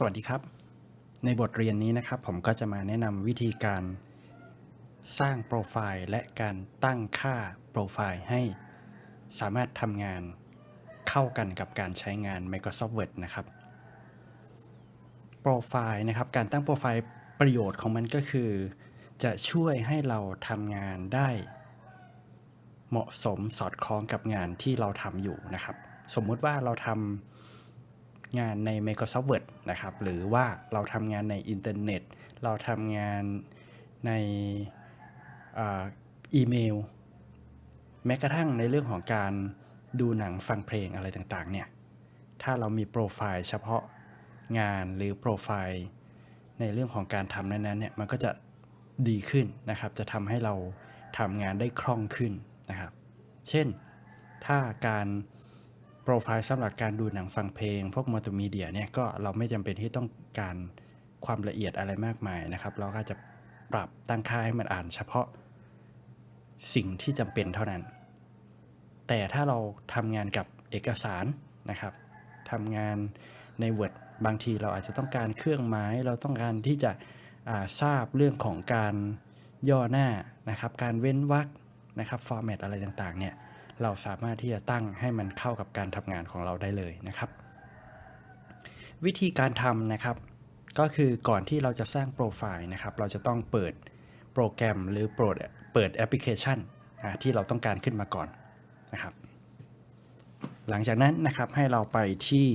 สวัสดีครับ ในบทเรียนนี้นะครับผมก็จะมาแนะนำวิธีการสร้างโปรไฟล์และการตั้งค่าโปรไฟล์ให้สามารถทำงานเข้ากันกับการใช้งาน Microsoft Word นะครับโปรไฟล์นะครับการตั้งโปรไฟล์ประโยชน์ของมันก็คือ จะช่วยให้เราทำงานได้ เหมาะสมสอดคล้องกับงานที่เราทำอยู่นะครับ สมมติว่าเราทำ งานใน Microsoft Word นะครับ หรือว่าเราทำงานในอินเทอร์เน็ต เราทำงานในอีเมล แม้กระทั่งในเรื่องของการดูหนังฟังเพลงอะไรต่างๆ เนี่ย ถ้าเรามีโปรไฟล์เฉพาะงานหรือโปรไฟล์ในเรื่องของการทำนั้นๆเนี่ย มันก็จะดีขึ้นนะครับ จะทำให้เราทำงานได้คล่องขึ้นนะครับ เช่น ถ้าการ รไฟล์สำหรับการดูหนังฟังเพลง พวกมัลติมีเดียเนี่ยก็เราไม่จำเป็นที่ต้องการความละเอียดอะไรมากมายนะครับ เราก็จะปรับตั้งค่าให้มันอ่านเฉพาะสิ่งที่จำเป็นเท่านั้น แต่ถ้าเราทำงานกับเอกสารนะครับทำงานใน Word บางทีเราอาจจะต้องการเครื่องหมาย เราต้องการที่จะทราบเรื่องของการย่อหน้านะครับ การเว้นวรรคนะครับฟอร์แมตอะไรต่างๆเนี่ย เราสามารถที่จะตั้งให้มันเข้ากับการทำงานของเราได้เลยนะครับ วิธีการทำนะครับ ก็คือก่อนที่เราจะสร้างโปรไฟล์นะครับ เราจะต้องเปิดโปรแกรมหรือเปิดเปิดแอปพลิเคชันอะที่เราต้องการขึ้นมาก่อนนะครับ หลังจากนั้นนะครับให้เราไปที่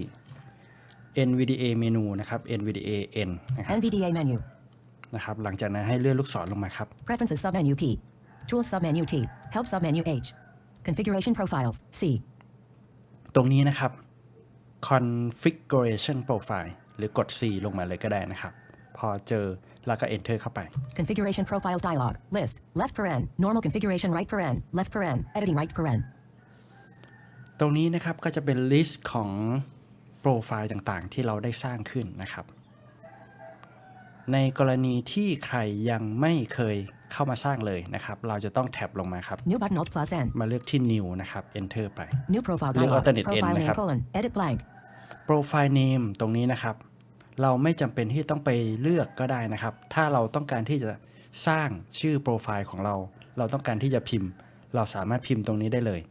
NVDA เมนูนะครับ NVDA N นะครับ NVDA menu. นะครับ หลังจากนั้นให้เลื่อนลูกศรลงมาครับ Preferences submenu P. Tools submenu T. Help submenu H. Configuration profiles C. ตรงนี้นะครับ configuration profile หรือกด C ลงมาเลยก็ได้นะครับ พอเจอแล้วก็ enter เข้าไป Configuration profiles dialog. List. Left paren. Normal configuration right paren. Left paren. Editing right paren. ตรงนี้นะครับก็จะเป็น list ของโปรไฟล์ต่างๆ ที่เราได้สร้างขึ้นนะครับ ในกรณีที่ใครยังไม่เคย เข้ามาสร้างเลยนะครับ เราจะต้องแท็บลงมาครับ New button Alt plus N. มาเลือกที่ new นะครับ enter ไป New profile New dialog. alternate N Profile name นะครับ colon. Edit blank. profile name ตรงนี้นะครับ เราไม่จำเป็นที่ต้องไปเลือกก็ได้นะครับ ถ้าเราต้องการที่จะสร้างชื่อโปรไฟล์ของเรา เราต้องการที่จะพิมพ์ เราสามารถพิมพ์ตรงนี้ได้เลย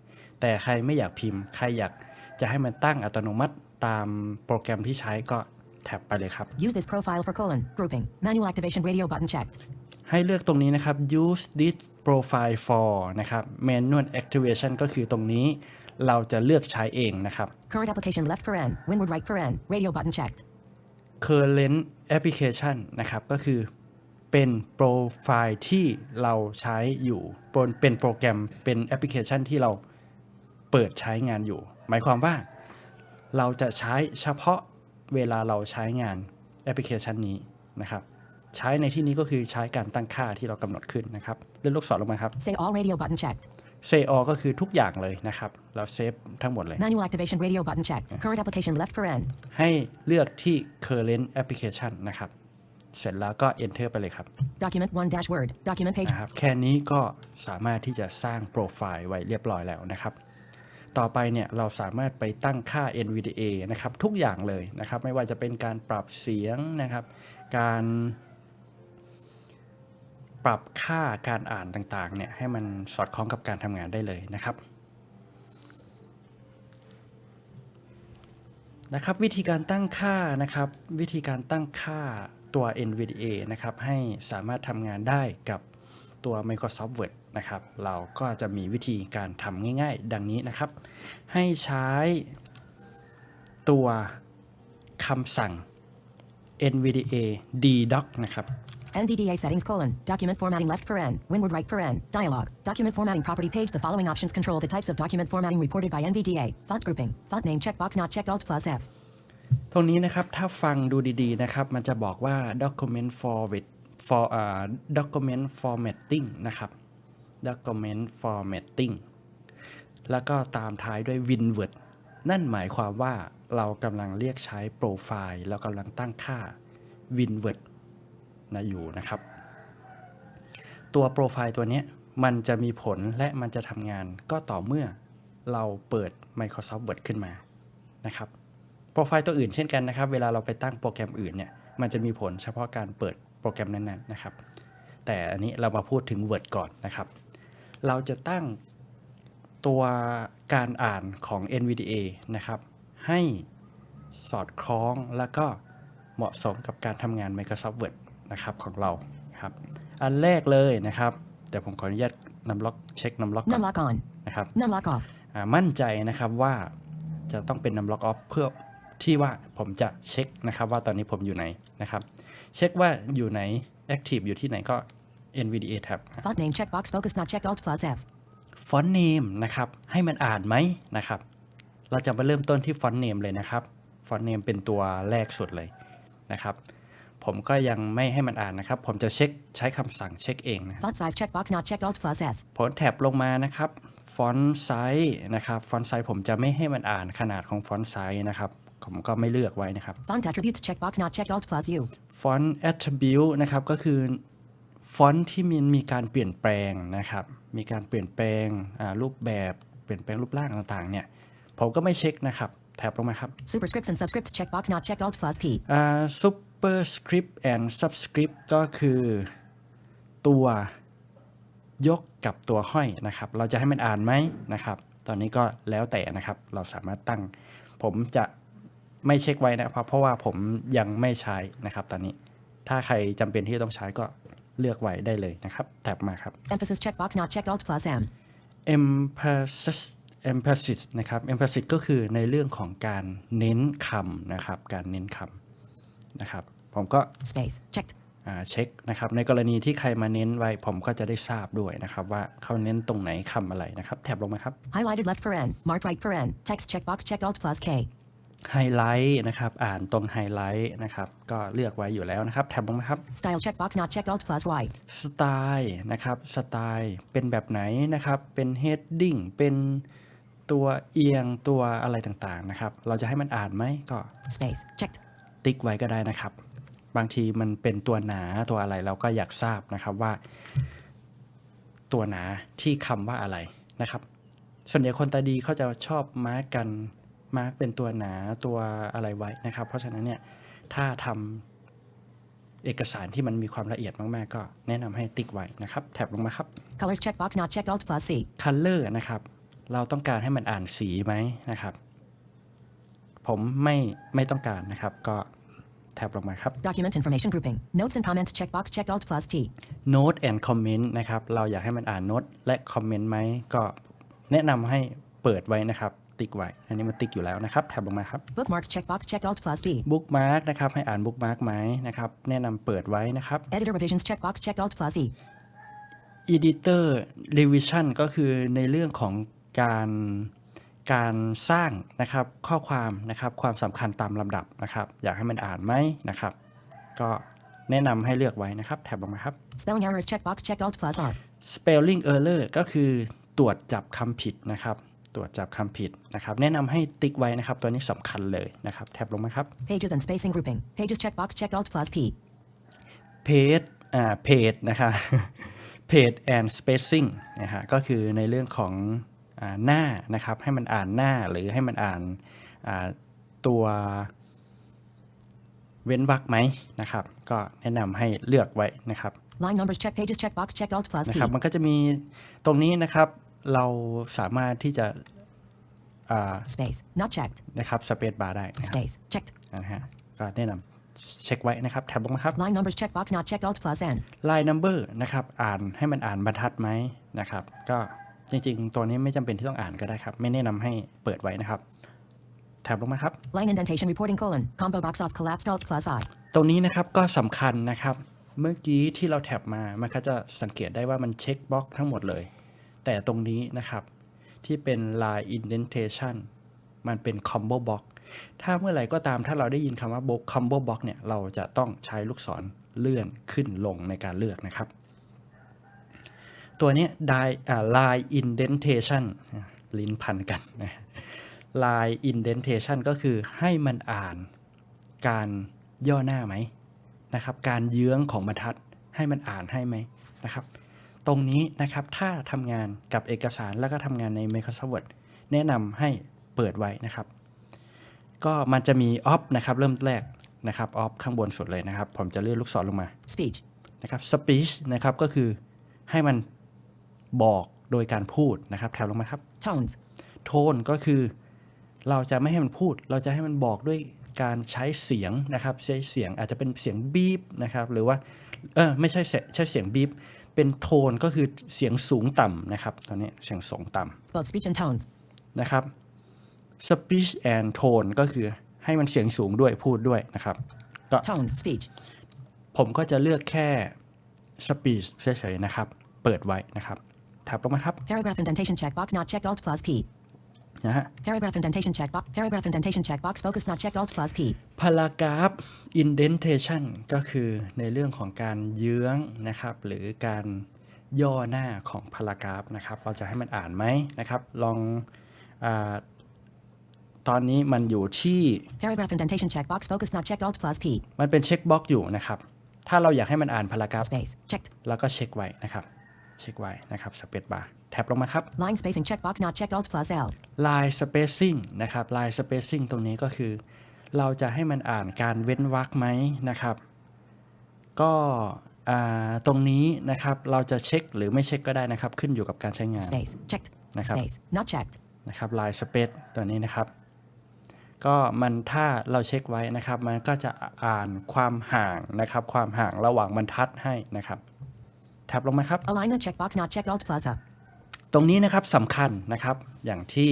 แต่ใครไม่อยากพิมพ์ ใครอยากจะให้มันตั้งอัตโนมัติตามโปรแกรมที่ใช้ก็แท็บไปเลยครับ Use this profile for colon. Grouping. Manual activation radio button checked. ให้เลือกตรงนี้นะครับ use this profile for นะครับ manual activation ก็คือตรงนี้เราจะเลือกใช้เองนะครับ Current application left paren. Windward right paren. Radio button checked. current application นะครับก็คือเป็นโปรไฟล์ที่เราใช้อยู่เป็นเป็นโปรแกรมเป็นแอปพลิเคชันที่เราเปิดใช้งานอยู่ หมายความว่าเราจะใช้เฉพาะเวลาเราใช้งานแอปพลิเคชันนี้นะครับ ใช้ในที่นี้ก็คือใช้การตั้งค่าที่เรากำหนดขึ้นนะครับเลื่อนลูกศรลงมาครับ Say all radio button checked. say all ก็คือทุกอย่างเลยนะครับ เราเซฟทั้งหมดเลย Manual activation radio button checked. Current application left paren. ให้เลือกที่ current application นะครับ เสร็จแล้วก็ enter ไปเลยครับ Document 1 dash Word. Document page. นะครับแค่นี้ก็สามารถที่จะสร้างโปรไฟล์ไว้เรียบร้อยแล้วนะครับต่อไปเนี่ยเราสามารถไปตั้งค่า NVDA นะครับทุกอย่างเลยนะครับ ไม่ว่าจะเป็นการปรับเสียงนะครับ การ ปรับค่าการอ่านต่างๆเนี่ยให้มันสอดคล้องกับการทำงานได้เลยนะครับนะครับวิธีการตั้งค่านะครับ วิธีการตั้งค่าตัว NVDA นะครับให้สามารถทำงานได้กับตัว Microsoft Word นะครับ เราก็จะมีวิธีการทำง่ายๆ ดังนี้นะครับ ให้ใช้ตัวคำสั่ง NVDA ddoc นะครับ NVDA settings colon. Document formatting left paren. Windward right paren. Dialog. Document formatting property page. The following options control the types of document formatting reported by NVDA. Font grouping. Font name checkbox not checked Alt plus F. ตรงนี้นะครับถ้าฟังดูดีๆนะครับมันจะบอกว่า document format for อ่า document formatting นะครับ document formatting แล้วก็ตามท้ายด้วย winword นั่นหมายความว่าเรากำลังเรียกใช้โปรไฟล์ เรากำลังตั้งค่า winword นะอยู่นะครับ ตัวโปรไฟล์ตัวนี้มันจะมีผลและมันจะทำงานก็ต่อเมื่อเราเปิด Microsoft Word ขึ้นมานะครับโปรไฟล์ตัวอื่นเช่นกันนะครับ เวลาเราไปตั้งโปรแกรมอื่นเนี่ยมันจะมีผลเฉพาะการเปิดโปรแกรมนั้นๆนะครับ แต่อันนี้เรามาพูดถึง Word ก่อนนะครับ เราจะตั้งตัวการอ่านของ NVDA นะครับ ให้สอดคล้องแล้วก็เหมาะสมกับการทำงาน Microsoft Word นะครับของเราครับอันแรกเลยนะครับเดี๋ยวผมขออนุญาตนำล็อกเช็คนำล็อกก่อน Numlock on. นะครับ Numlock off. อ่ามั่นใจนะครับว่าจะต้องเป็นนำล็อกออฟเพื่อที่ว่าผมจะเช็คนะครับว่าตอนนี้ผมอยู่ไหนนะครับ เช็คว่าอยู่ไหน Active อยู่ที่ไหนก็ NVDA tab Font name checkbox focus not checked Alt plus F. ฟอนต์เนมนะครับให้มันอ่านไหมนะครับ เราจะมาเริ่มต้นที่ฟอนต์เนมเลยนะครับฟอนต์เนมเป็นตัวแรกสุดเลยนะครับ ผมก็ยังไม่ให้มันอ่านนะครับ ผมจะเช็คใช้คำสั่งเช็คเองนะ Font size checkbox not checked Alt plus S. ผลแท็บลงมานะครับฟอนต์ไซส์นะครับฟอนต์ไซส์ผมจะไม่ให้มันอ่านขนาดของฟอนต์ไซส์นะครับ ผมก็ไม่เลือกไว้นะครับ Font attributes checkbox not checked Alt plus U. ฟอนต์ attribute นะครับก็คือฟอนต์ที่มีมีการเปลี่ยนแปลงนะครับ มีการเปลี่ยนแปลงอ่ารูปแบบเปลี่ยนแปลงรูปร่างต่างๆเนี่ยผมก็ไม่เช็คนะครับ แท็บลงมาครับ Superscripts and subscripts checkbox not checked Alt plus P. อ่า superscript and subscript ก็คือ ตัวยกกับตัวห้อยนะครับ เราจะให้มันอ่านไหมนะครับ ตอนนี้ก็แล้วแต่นะครับ เราสามารถตั้ง ผมจะไม่เช็คไว้นะครับ เพราะว่าผมยังไม่ใช้นะครับ ตอนนี้ ถ้าใครจำเป็นที่ต้องใช้ก็เลือกไว้ได้เลยนะครับ แท็บมาครับ Emphasis checkbox not checked Alt plus M. emphasis emphasis นะครับ emphasis ก็คือในเรื่องของการเน้นคำนะครับ การเน้นคำ นะครับผมก็ Space. Checked. อ่าเช็คนะครับในกรณีที่ใครมาเน้นไว้ผมก็จะได้ทราบด้วยนะครับว่าเขาเน้นตรงไหนคำอะไรนะครับแท็บลงมาครับ Highlighted left paren. Marked right paren. Text checkbox checked Alt plus K. ไฮไลท์นะครับ อ่านตรงไฮไลท์นะครับ ก็เลือกไว้อยู่แล้วนะครับแท็บลงมาครับ Style checkbox not checked Alt plus Y. สไตล์นะครับสไตล์เป็นแบบไหนนะครับ เป็น heading เป็นตัวเอียงตัวอะไรต่างๆนะครับ เราจะให้มันอ่านไหมก็ Space. Checked. ติ๊กไว้ก็ได้นะครับ บางทีมันเป็นตัวหนาตัวอะไรเราก็อยากทราบนะครับว่า ตัวหนาที่คำว่าอะไรนะครับ ส่วนใหญ่คนตาดีเขาจะชอบมาร์กกันมาร์กเป็นตัวหนาตัวอะไรไว้นะครับ เพราะฉะนั้นเนี่ยถ้าทำเอกสารที่มันมีความละเอียดมากๆ ก็แนะนำให้ติ๊กไว้นะครับแท็บลงมาครับ Colors checkbox not checked Alt plus C. Color นะครับเราต้องการให้มันอ่านสีไหมนะครับ ผมไม่ไม่ต้องการนะครับ ก็แท็บลงมาครับ Document information grouping. Notes and comments checkbox checked Alt plus T. Note and Comment นะครับ เราอยากให้มันอ่านโน้ตและคอมเมนต์ไหม ก็แนะนำให้เปิดไว้นะครับ ติ๊กไว้ อันนี้มันติ๊กอยู่แล้วนะครับ แท็บลงมาครับ Bookmarks checkbox checked Alt plus B. Bookmark นะครับ ให้อ่าน Bookmark ไหมนะครับ แนะนำเปิดไว้นะครับ Editor revisions checkbox checked Alt plus E. Editor Revision ก็คือในเรื่องของการ การสร้างนะครับข้อความนะครับความสำคัญตามลำดับนะครับ อยากให้มันอ่านไหมนะครับ ก็แนะนำให้เลือกไว้นะครับแท็บลงมาครับ Spelling errors checkbox checked Alt plus R. spelling error ก็คือตรวจจับคำผิดนะครับ ตรวจจับคำผิดนะครับ แนะนำให้ติ๊กไว้นะครับ ตัวนี้สำคัญเลยนะครับแท็บลงมาครับ Pages and spacing grouping. Pages checkbox checked Alt plus P. page อ่า page นะครับ page and spacing นะฮะก็คือในเรื่องของอ่า หน้านะครับ ให้มันอ่านหน้าหรือให้มันอ่านอ่าตัวเว้นวรรคไหมนะครับ ก็แนะนำให้เลือกไว้นะครับ Line numbers check pages checkbox checked Alt plus นะ P. ครับ มันก็จะมีตรงนี้นะครับ เราสามารถที่จะอ่า Space. Not checked. นะครับสเปซบาร์ได้นะครับ Space. Checked. นะฮะก็แนะนำเช็คไว้นะครับ แท็บลงมาครับ Line numbers checkbox not checked Alt plus N. line number นะครับ อ่านให้มันอ่านบรรทัดไหมนะครับ ก็ จริงๆ ตัวนี้ไม่จำเป็นที่ต้องอ่านก็ได้ครับ ไม่แนะนำให้เปิดไว้นะครับแท็บลงมาครับ Line indentation reporting colon. Combo box off collapsed Alt plus I. ตรงนี้นะครับก็สำคัญนะครับ เมื่อกี้ที่เราแท็บมา มันก็จะสังเกตได้ว่ามันเช็คบล็อกทั้งหมดเลย แต่ตรงนี้นะครับที่เป็น line indentation มันเป็น combo box ถ้าเมื่อไหร่ก็ตามถ้าเราได้ยินคำว่า box combo box เนี่ย เราจะต้องใช้ลูกศรเลื่อนขึ้นลงในการเลือกนะครับ ตัวเนี้ย die อ่า line indentation ลิ้นพันกันนะ line indentation ก็คือให้มันอ่านการย่อหน้าไหมนะครับ การเยื้องของบรรทัดให้มันอ่านให้ไหมนะครับ ตรงนี้นะครับถ้าทำงานกับเอกสารแล้วก็ทำงานใน Microsoft Word แนะนำให้เปิดไว้นะครับ ก็มันจะมี off นะครับเริ่มแรกนะครับ off ข้างบนสุดเลยนะครับ ผมจะเลื่อนลูกศรลงมา Speech. นะครับ speech นะครับก็คือให้มัน บอกโดยการพูดนะครับ แถวลงมาครับ Tones. โทนก็คือ เราจะไม่ให้มันพูด เราจะให้มันบอกด้วยการใช้เสียงนะครับ ใช้เสียงอาจจะเป็นเสียงบีบนะครับ หรือว่าเออไม่ใช่เสใช่เสียงบีบเป็นโทนก็คือเสียงสูงต่ำนะครับ ตอนนี้เสียงสูงต่ำ Both speech and tones. นะครับ speech and tone ก็คือให้มันเสียงสูงด้วยพูดด้วยนะครับ Tone. Speech. ผมก็จะเลือกแค่ speech เฉยๆนะครับ เปิดไว้นะครับแท็บลงมาครับ Paragraph indentation checkbox not checked. Alt plus P. นะฮะ Paragraph indentation checkbox. Paragraph indentation checkbox focus not checked. Alt plus P. paragraph indentation ก็คือในเรื่องของการเยื้องนะครับ หรือการย่อหน้าของ paragraph นะครับ เราจะให้มันอ่านไหมนะครับ ลองอาตอนนี้มันอยู่ที่ Paragraph indentation checkbox focus not checked. Alt plus P. มันเป็นเช็คบ็อกอยู่นะครับ ถ้าเราอยากให้มันอ่าน paragraph Space. Checked. เราก็เช็คไว้นะครับ เช็คไว้นะครับสเปซบาร์แท็บลงมาครับ Line spacing checkbox not checked. Alt plus L. line spacing นะครับ line spacing ตรงนี้ก็คือ เราจะให้มันอ่านการเว้นวรรคไหมนะครับ ก็อ่าตรงนี้นะครับเราจะเช็คหรือไม่เช็คก็ได้นะครับ ขึ้นอยู่กับการใช้งาน Space. Checked. นะครับ. Space. Not checked. นะครับ line space ตัวนี้นะครับ ก็มันถ้าเราเช็คไว้นะครับ มันก็จะอ่านความห่างนะครับ ความห่างระหว่างบรรทัดให้นะครับ แท็บลงมาครับ Alignment checkbox not checked. Alt plus A. ตรงนี้นะครับสำคัญนะครับอย่างที่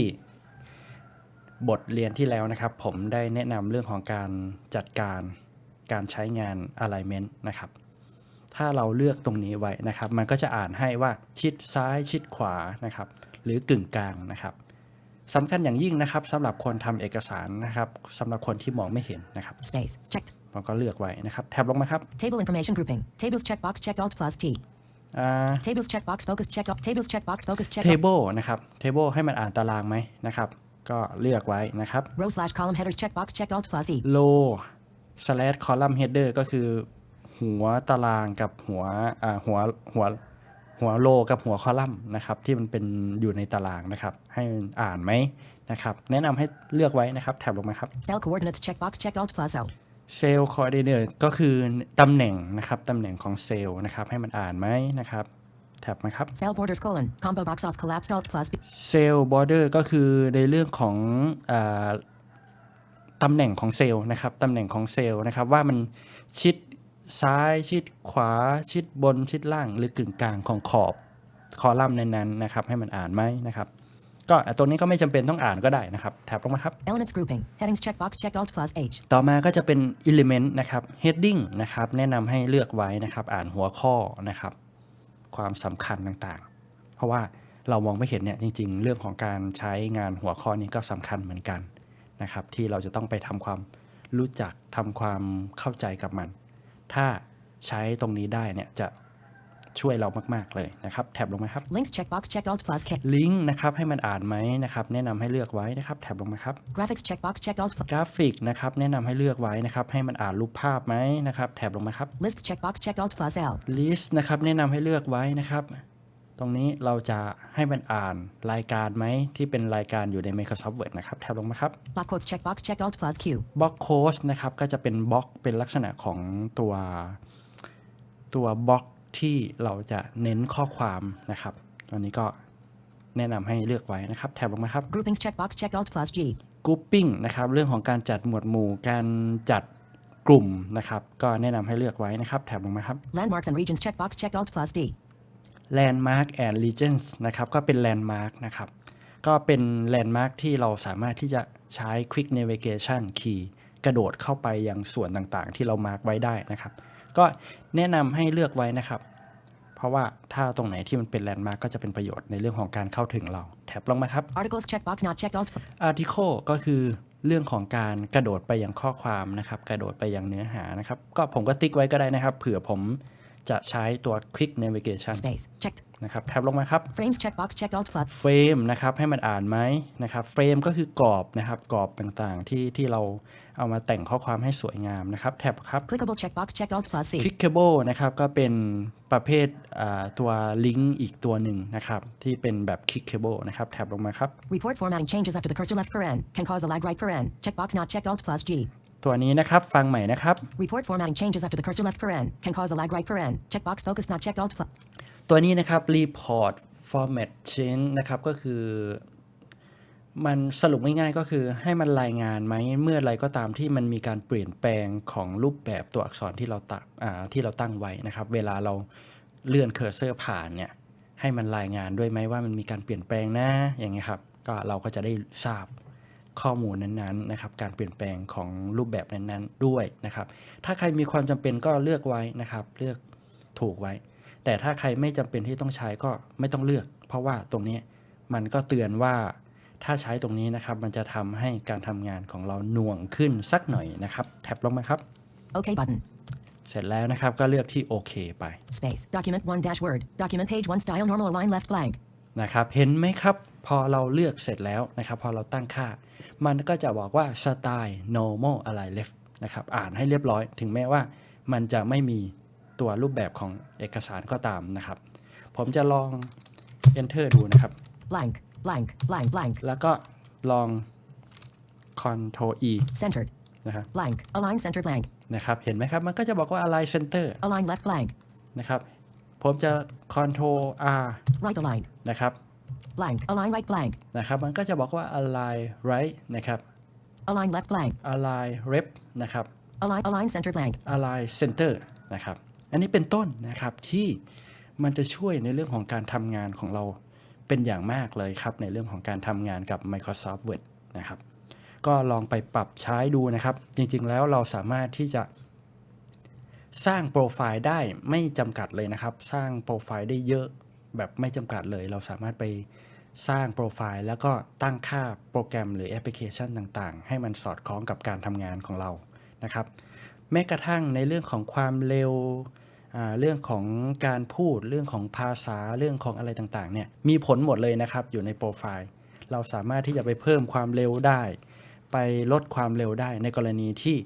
บทเรียนที่แล้วนะครับ ผมได้แนะนำเรื่องของการจัดการการใช้งาน alignment นะครับ ถ้าเราเลือกตรงนี้ไว้นะครับ มันก็จะอ่านให้ว่าชิดซ้ายชิดขวานะครับ หรือกึ่งกลางนะครับสำคัญอย่างยิ่งนะครับสำหรับคนทำเอกสารนะครับสำหรับคนที่มองไม่เห็นนะครับ Space. Checked. เราก็เลือกไว้นะครับ แท็บลงมาครับ Table information grouping. Tables checkbox checked. Alt plus T. อ่า Tables checkbox focus checked. Alt. Tables checkbox focus checked. Alt. table นะครับ table ให้มันอ่านตารางไหมนะครับ ก็เลือกไว้นะครับ Row slash column headers checkbox checked. Alt plus E. row slash column header ก็คือ หัวตารางกับหัวอ่าหัวหัวหัวโลกับหัวคอลัมน์นะครับ ที่มันเป็นอยู่ในตารางนะครับ ให้มันอ่านไหมนะครับ แนะนำให้เลือกไว้นะครับ แถบลงมาครับ Cell coordinates checkbox checked. Alt plus O. cell coordinate ก็คือตำแหน่งนะครับตำแหน่งของเซลล์นะครับให้มันอ่านไหมนะครับแท็บมาครับ Cell borders colon. Combo box off collapsed. Alt plus B. cell border ก็คือในเรื่องของอาตำแหน่งของเซลล์นะครับตำแหน่งของเซลล์นะครับว่ามันชิดซ้ายชิดขวาชิดบนชิดล่างหรือกึ่งกลางของขอบคอลัมน์นั้นๆนะครับให้มันอ่านไหมนะครับ ก็อะตัวนี้ก็ไม่จำเป็นต้องอ่านก็ได้นะครับแท็บลงมาครับ Elements grouping. Headings checkbox checked. Alt plus H. ต่อมาก็จะเป็น element นะครับ heading นะครับแนะนำให้เลือกไว้นะครับ อ่านหัวข้อนะครับ ความสำคัญต่างๆ เพราะว่าเรามองไม่เห็นเนี่ยจริง ๆ เรื่องของการใช้งานหัวข้อนี้ก็สำคัญเหมือนกันนะครับ ที่เราจะต้องไปทำความรู้จักทำความเข้าใจกับมัน ถ้าใช้ตรงนี้ได้เนี่ยจะ ช่วยเรามาก ๆ เลยนะครับ แท็บลงมาครับ Links checkbox checked. Alt plus K. ลิงก์นะครับให้มันอ่านไหมนะครับแนะนำให้เลือกไว้นะครับแท็บลงมาครับ Graphics checkbox checked. Alt. กราฟิกนะครับแนะนำให้เลือกไว้นะครับให้มันอ่านรูปภาพไหมนะครับแถบลงมาครับ List checkbox checked. Alt plus L. list นะครับแนะนำให้เลือกไว้นะครับตรงนี้เราจะให้มันอ่านรายการไหมที่เป็นรายการอยู่ใน Microsoft Word นะครับแถบลงมาครับ Block quotes checkbox checked. Alt plus Q. บล็อกโค้ดนะครับ ก็จะเป็นบล็อกเป็นลักษณะของตัวตัวบล็อก ที่เราจะเน้นข้อความนะครับตอนนี้ก็แนะนำให้เลือกไว้นะครับแถบลงมาครับ Groupings checkbox checked. Alt plus G. grouping นะครับเรื่องของการจัดหมวดหมู่การจัดกลุ่มนะครับก็แนะนำให้เลือกไว้นะครับแถบลงมาครับ Landmarks and regions checkbox checked. Alt plus D. landmark and regions นะครับก็เป็น landmark นะครับก็เป็น landmark ที่เราสามารถที่จะใช้ quick navigation key กระโดดเข้าไปยังส่วนต่างๆ ที่เรามาร์กไว้ได้นะครับ ก็แนะนำให้เลือกไว้นะครับ เพราะว่าถ้าตรงไหนที่มันเป็น landmark ก็จะเป็นประโยชน์ในเรื่องของการเข้าถึงเรา แท็บลงมาครับ Articles checkbox not checked. Alt. article ก็คือเรื่องของการกระโดดไปยังข้อความนะครับ กระโดดไปยังเนื้อหานะครับ ก็ผมก็ติ๊กไว้ก็ได้นะครับ เผื่อผม จะใช้ตัว Quick Navigation Space. Checked. นะครับแท็บลงมาครับ Frames checkbox checked alt plus. เฟรมนะครับให้มันอ่านไหมนะครับเฟรมก็คือกรอบนะครับกรอบต่างๆที่ที่เราเอามาแต่งข้อความให้สวยงามนะครับแท็บครับ Clickable checkbox checked alt plus C. Clickable นะครับก็เป็นประเภทอ่าตัวลิงก์อีกตัวหนึ่งนะครับที่เป็นแบบ Clickable นะครับแท็บลงมาครับ Report formatting changes after the cursor left paren. Can cause a lag right paren. Checkbox not checked alt plus G. ตัวนี้นะครับ ฟังใหม่นะครับ Report formatting changes after the cursor left paren. Can cause a lag right paren. Checkbox focus not checked alt plus. ตัวนี้นะครับ report format change นะครับก็คือ มันสรุปง่ายๆก็คือให้มันรายงานไหมเมื่อไรก็ตามที่มันมีการเปลี่ยนแปลงของรูปแบบตัวอักษรที่เราตักอ่าที่เราตั้งไว้นะครับ เวลาเราเลื่อนเคอร์เซอร์ผ่านเนี่ยให้มันรายงานด้วยไหมว่ามันมีการเปลี่ยนแปลงนะอย่างเงี้ยครับก็เราก็จะได้ทราบ ข้อมูลนั้นๆนะครับการเปลี่ยนแปลงของรูปแบบนั้นๆด้วยนะครับ ถ้าใครมีความจำเป็นก็เลือกไว้นะครับ เลือกถูกไว้ แต่ถ้าใครไม่จำเป็นที่ต้องใช้ก็ไม่ต้องเลือก เพราะว่าตรงนี้มันก็เตือนว่าถ้าใช้ตรงนี้นะครับ มันจะทำให้การทำงานของเราหน่วงขึ้นสักหน่อยนะครับ แท็บลงมาครับ OK button. เสร็จแล้วนะครับก็เลือกที่โอเคไป Space. Document 1 dash word. Document page 1 style normal align left blank. นะครับเห็นไหมครับ พอเราเลือกเสร็จแล้วนะครับ พอเราตั้งค่า มันก็จะบอกว่าสไตล์ normal อะไร left นะครับ อ่านให้เรียบร้อย ถึงแม้ว่ามันจะไม่มีตัวรูปแบบของเอกสารก็ตามนะครับ ผมจะลอง enter ดูนะครับ Blank. Blank. Blank. Blank. แล้วก็ลอง Ctrl E Centered. นะครับ Blank. Align center blank. นะครับ เห็นไหมครับ มันก็จะบอกว่า align center Align left blank. นะครับ ผมจะ Ctrl R Right align. นะครับ Blank. Align right blank. นะครับมันก็จะบอกว่า align right นะครับ Align left blank. align left นะครับ Align align center blank. align center นะครับ อันนี้เป็นต้นนะครับที่มันจะช่วยในเรื่องของการทำงานของเราเป็นอย่างมากเลยครับ ในเรื่องของการทำงานกับ Microsoft Word นะครับ ก็ลองไปปรับใช้ดูนะครับ จริงๆแล้วเราสามารถที่จะสร้างโปรไฟล์ได้ไม่จำกัดเลยนะครับ สร้างโปรไฟล์ได้เยอะแบบไม่จำกัดเลย เราสามารถไป สร้างโปรไฟล์แล้วก็ตั้งค่าโปรแกรมหรือแอปพลิเคชันต่างๆ ให้มันสอดคล้องกับการทำงานของเรานะครับ แม้กระทั่งในเรื่องของความเร็วเรื่องของการพูดเรื่องของภาษาเรื่องของอะไรต่างๆเนี่ยมีผลหมดเลยนะครับอยู่ในโปรไฟล์ เราสามารถที่จะไปเพิ่มความเร็วได้ ไปลดความเร็วได้ ในกรณีที่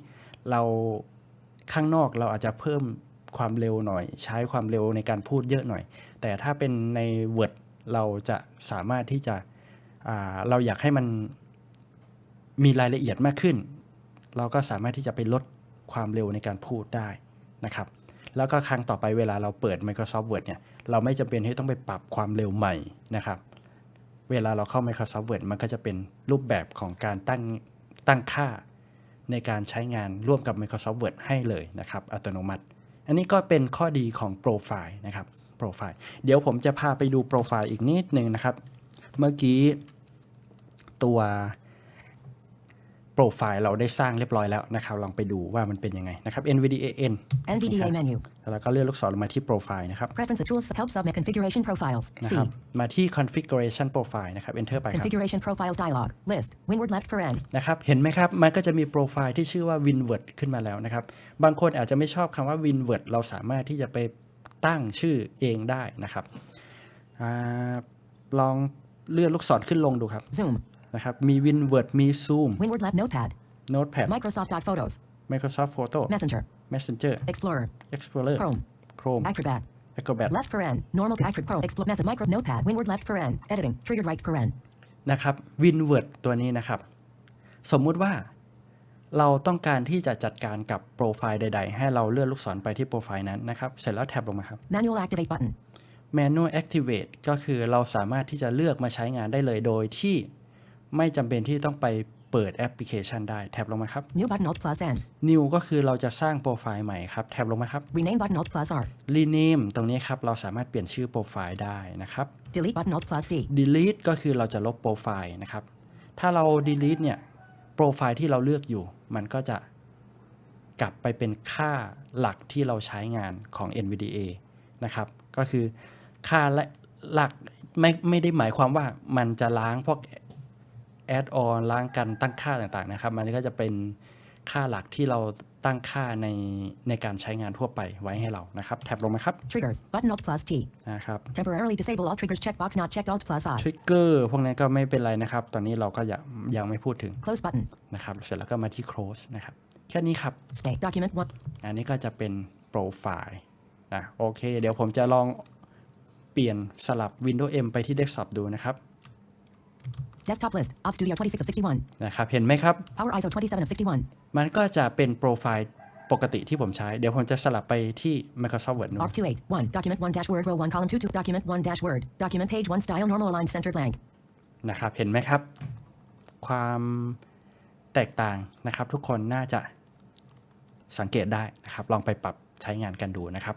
เราข้างนอกเราอาจจะเพิ่มความเร็วหน่อย ใช้ความเร็วในการพูดเยอะหน่อย แต่ถ้าเป็นใน Word เราจะสามารถที่จะเราอยากให้มันมีรายละเอียดมากขึ้น เราก็สามารถที่จะไปลดความเร็วในการพูดได้นะครับ แล้วก็ครั้งต่อไปเวลาเราเปิด Microsoft Word เนี่ยเราไม่จำเป็นที่ต้องไปปรับความเร็วใหม่นะครับ เวลาเราเข้า Microsoft Word มันก็จะเป็นรูปแบบของการตั้งตั้งค่าในการใช้งานร่วมกับ Microsoft Word ให้เลยนะครับ อัตโนมัติ อันนี้ก็เป็นข้อดีของโปรไฟล์นะครับ โปรไฟล์เดี๋ยวผมจะพาไปดูโปรไฟล์อีกนิดนึงนะครับ เมื่อกี้ตัวโปรไฟล์เราได้สร้างเรียบร้อยแล้วนะครับ ลองไปดูว่ามันเป็นยังไงนะครับ NVDA N NVDA menu. แล้วก็เลื่อนลูกศรลงมาที่โปรไฟล์นะครับ Preferences tools help submit configuration profiles. นะ C. ครับมาที่ configuration profile นะครับ enter ไปครับ Configuration profiles dialog. List. Windward left paren. นะครับ เห็นไหมครับ มันก็จะมีโปรไฟล์ที่ชื่อว่า Winword ขึ้นมาแล้วนะครับ บางคนอาจจะไม่ชอบคำว่า Winword เราสามารถที่จะไป ตั้งชื่อเองได้นะครับอาลองเลื่อนลูกศรขึ้นลงดูครับ Zoom. นะครับมี Winword มี Zoom Windward left notepad. Notepad Microsoft Doc Photos. Microsoft Photo Messenger. Messenger Explorer. Explorer Chrome. Chrome Acrobat. Acrobat Left paren. Normal Acrobat Chrome. Explo message micro notepad. Windward left paren. Editing. Triggered right paren. นะครับ Winword ตัวนี้นะครับ สมมุติว่า เราต้องการที่จะจัดการกับโปรไฟล์ใด ๆ ให้เราเลื่อนลูกศรไปที่โปรไฟล์นั้นนะครับ เสร็จแล้วแท็บลงมาครับ Manual activate button. Manual Activate ก็คือเราสามารถที่จะเลือกมาใช้งานได้เลยโดยที่ไม่จำเป็นที่ต้องไปเปิดแอปพลิเคชันได้แท็บลงมาครับ New button alt plus N. New ก็คือเราจะสร้างโปรไฟล์ใหม่ครับแท็บลงมาครับ Rename button alt plus R. Rename ตรงนี้ครับเราสามารถเปลี่ยนชื่อโปรไฟล์ได้นะครับ Delete button alt plus D. delete ก็คือเราจะลบโปรไฟล์นะครับ ถ้าเรา delete เนี่ยโปรไฟล์ที่เราเลือกอยู่ มันก็จะกลับไปเป็นค่าหลักที่เราใช้งานของ NVDA นะครับ ก็คือค่าและหลักไม่ไม่ได้หมายความว่ามันจะล้างพวก add on ล้างกันตั้งค่าต่างๆนะครับ มันก็จะเป็น ค่าหลักที่เราตั้งค่าในในการใช้งานทั่วไปไว้ให้เรานะครับ แท็บลงมาครับ Triggers. Button Alt plus T. นะครับ Temporarily disable all triggers checkbox not checked Alt plus I. ทริกเกอร์พวกนี้ก็ไม่เป็นไรนะครับ ตอนนี้เราก็ยังยังไม่พูดถึง Close button. นะครับเสร็จแล้วก็มาที่ close นะครับแค่นี้ครับ Stay. Document 1. อันนี้ก็จะเป็นโปรไฟล์นะโอเค เดี๋ยวผมจะลองเปลี่ยนสลับ Windows M ไปที่ Desktop ดูนะครับ Desktop list. Op Studio 26 of 61. นะครับห็นไหมครับ Power ISO 27 of 61. มันก็จะเป็นโปรไฟล์ปกติที่ผมใช้ เดี๋ยวผมจะสลับไปที่ Microsoft Word นู่น Box 28. 1. Document 1 dash Word row 1 column 2 2. Document 1 dash Word. Document page 1 style normal aligned center blank. นะครับ เห็นไหมครับ ความแตกต่างนะครับ ทุกคนน่าจะสังเกตได้นะครับ ลองไปปรับใช้งานกันดูนะครับ